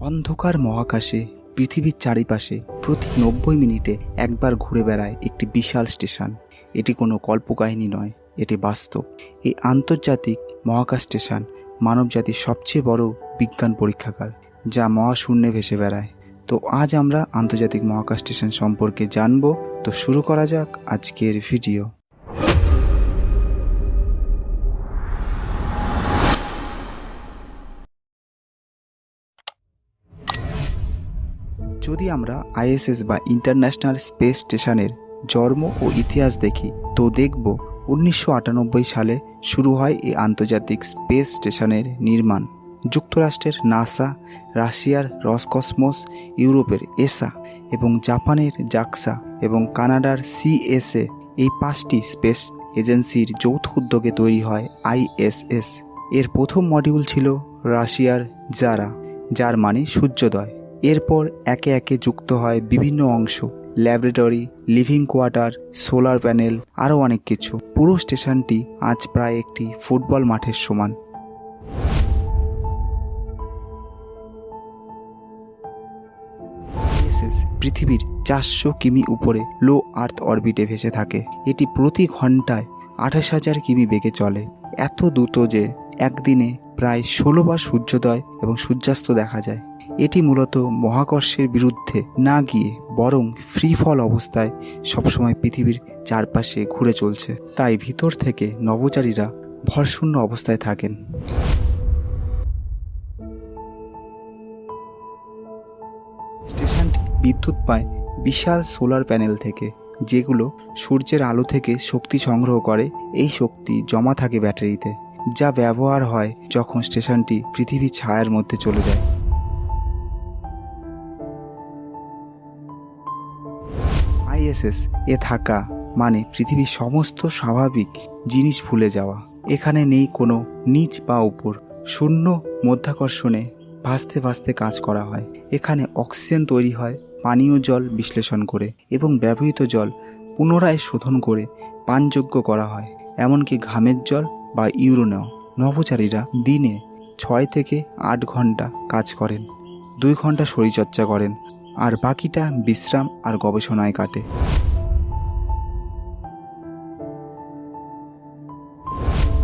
অন্ধকার মহাকাশে, পৃথিবীর চারিপাশে প্রতি নব্বই মিনিটে একবার ঘুরে বেড়ায় একটি বিশাল স্টেশন। এটি কোনো কল্পকাহিনী নয়, এটি বাস্তব। এই আন্তর্জাতিক মহাকাশ স্টেশন মানবজাতির সবচেয়ে বড় বিজ্ঞান পরীক্ষাগার, যা মহাশূন্যে ভেসে বেড়ায়। তো আজ আমরা আন্তর্জাতিক মহাকাশ স্টেশন সম্পর্কে জানব। তো শুরু করা যাক আজকের ভিডিও। যদি আমরা আইএসএস বা ইন্টারন্যাশনাল স্পেস স্টেশনের জন্ম ও ইতিহাস দেখি, তো দেখব উনিশশো আটানব্বই সালে শুরু হয় এই আন্তর্জাতিক স্পেস স্টেশনের নির্মাণ। যুক্তরাষ্ট্রের নাসা, রাশিয়ার রসকসমোস, ইউরোপের এসা এবং জাপানের জাক্সা এবং কানাডার সিএসএ এই পাঁচটি স্পেস এজেন্সির যৌথ উদ্যোগে তৈরি হয় আইএসএস। এর প্রথম মডিউল ছিল রাশিয়ার জারা, যার মানে সূর্যোদয়। এরপর একে একে যুক্ত হয় বিভিন্ন অংশ, laboratory, living quarter, solar panel, আরও অনেক কিছু। পুরো স্টেশনটি আজ প্রায় একটি ফুটবল মাঠের সমান। পৃথিবীর চারশো কিমি উপরে লো আর্থ অরবিটে ভেসে থাকে। এটি প্রতি ঘন্টায় আঠাশ হাজার কিমি বেগে চলে। এত দ্রুত যে একদিনে প্রায় ষোলো বার সূর্যোদয় এবং সূর্যাস্ত দেখা যায়। এটি মূলত মহাকর্ষের বিরুদ্ধে না গিয়ে বরং ফ্রি ফল অবস্থায় সবসময় পৃথিবীর চারপাশে ঘুরে চলছে। তাই ভিতর থেকে নভোচারীরা ভরশূন্য অবস্থায় থাকেন। স্টেশনটি বিদ্যুৎ পায় বিশাল সোলার প্যানেল থেকে, যেগুলো সূর্যের আলো থেকে শক্তি সংগ্রহ করে। এই শক্তি জমা থাকে ব্যাটারিতে, যা ব্যবহার হয় যখন স্টেশনটি পৃথিবীর ছায়ার মধ্যে চলে যায়। আইএসএস এ থাকা মানে পৃথিবীর সমস্ত স্বাভাবিক জিনিস ভুলে যাওয়া। এখানে নেই কোনো নিচ বা উপর। শূন্য মধ্যাকর্ষণে ভাসতে ভাসতে কাজ করা হয়। এখানে অক্সিজেন তৈরি হয় পানীয় জল বিশ্লেষণ করে এবং ব্যবহৃত জল পুনরায় শোধন করে পানযোগ্য করা হয়। এমনকি ঘামের জল বা ইউরোনেও। নভোচারীরা দিনে ছয় থেকে আট ঘণ্টা কাজ করেন। দুই ঘণ্টা শরীরচর্চা করেন। আর বাকিটা বিশ্রাম আর গবেষণায় কাটে।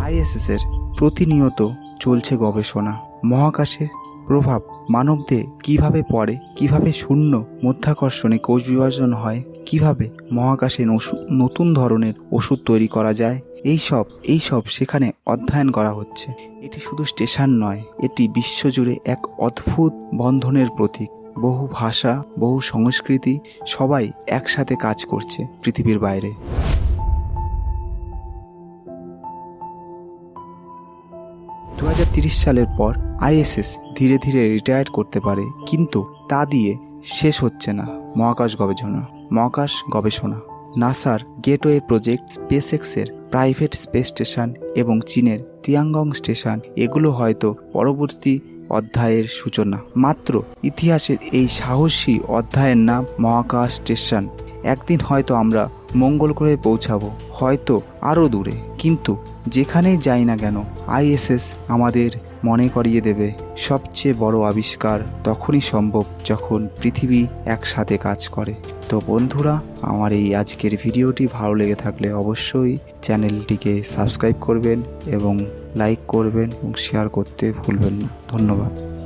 আইএসএসের প্রতিনিয়ত চলছে গবেষণা। মহাকাশের প্রভাব মানবদেহে কীভাবে পড়ে, কীভাবে শূন্য মধ্যাকর্ষণে কোষ বিভাজন হয়, কীভাবে মহাকাশে নতুন ধরনের ওষুধ তৈরি করা যায় এই সব এই সব সেখানে অধ্যয়ন করা হচ্ছে। এটি শুধু স্টেশন নয়, এটি বিশ্বজুড়ে এক অদ্ভুত বন্ধনের প্রতীক। বহু ভাষা, বহু সংস্কৃতি সবাই একসাথে কাজ করছে পৃথিবীর বাইরে। দু সালের পর আইএসএস ধীরে ধীরে রিটায়ার করতে পারে, কিন্তু তা দিয়ে শেষ হচ্ছে না মহাকাশ গবেষণা মহাকাশ গবেষণা। নাসার গেটওয়ে প্রজেক্ট স্পেসএক্সের প্রাইভেট স্পেস স্টেশন এবং চীনের তিয়াঙ্গং স্টেশন, এগুলো হয়তো পরবর্তী অধ্যায়ের সূচনা। মাত্র ইতিহাসের এই সাহসী অধ্যায়ের নাম মহাকাশ স্টেশন। একদিন হয়তো আমরা মঙ্গল গ্রহে পৌঁছাবো, হয়তো আরও দূরে। কিন্তু যেখানেই যাই না কেন, আইএসএস আমাদের মনে করিয়ে দেবে, সবচেয়ে বড় আবিষ্কার তখনই সম্ভব যখন পৃথিবী একসাথে কাজ করে। তো বন্ধুরা, আমার এই আজকের ভিডিওটি ভালো লেগে থাকলে অবশ্যই চ্যানেলটিকে সাবস্ক্রাইব করবেন এবং লাইক করবেন এবং শেয়ার করতে ভুলবেন না। ধন্যবাদ।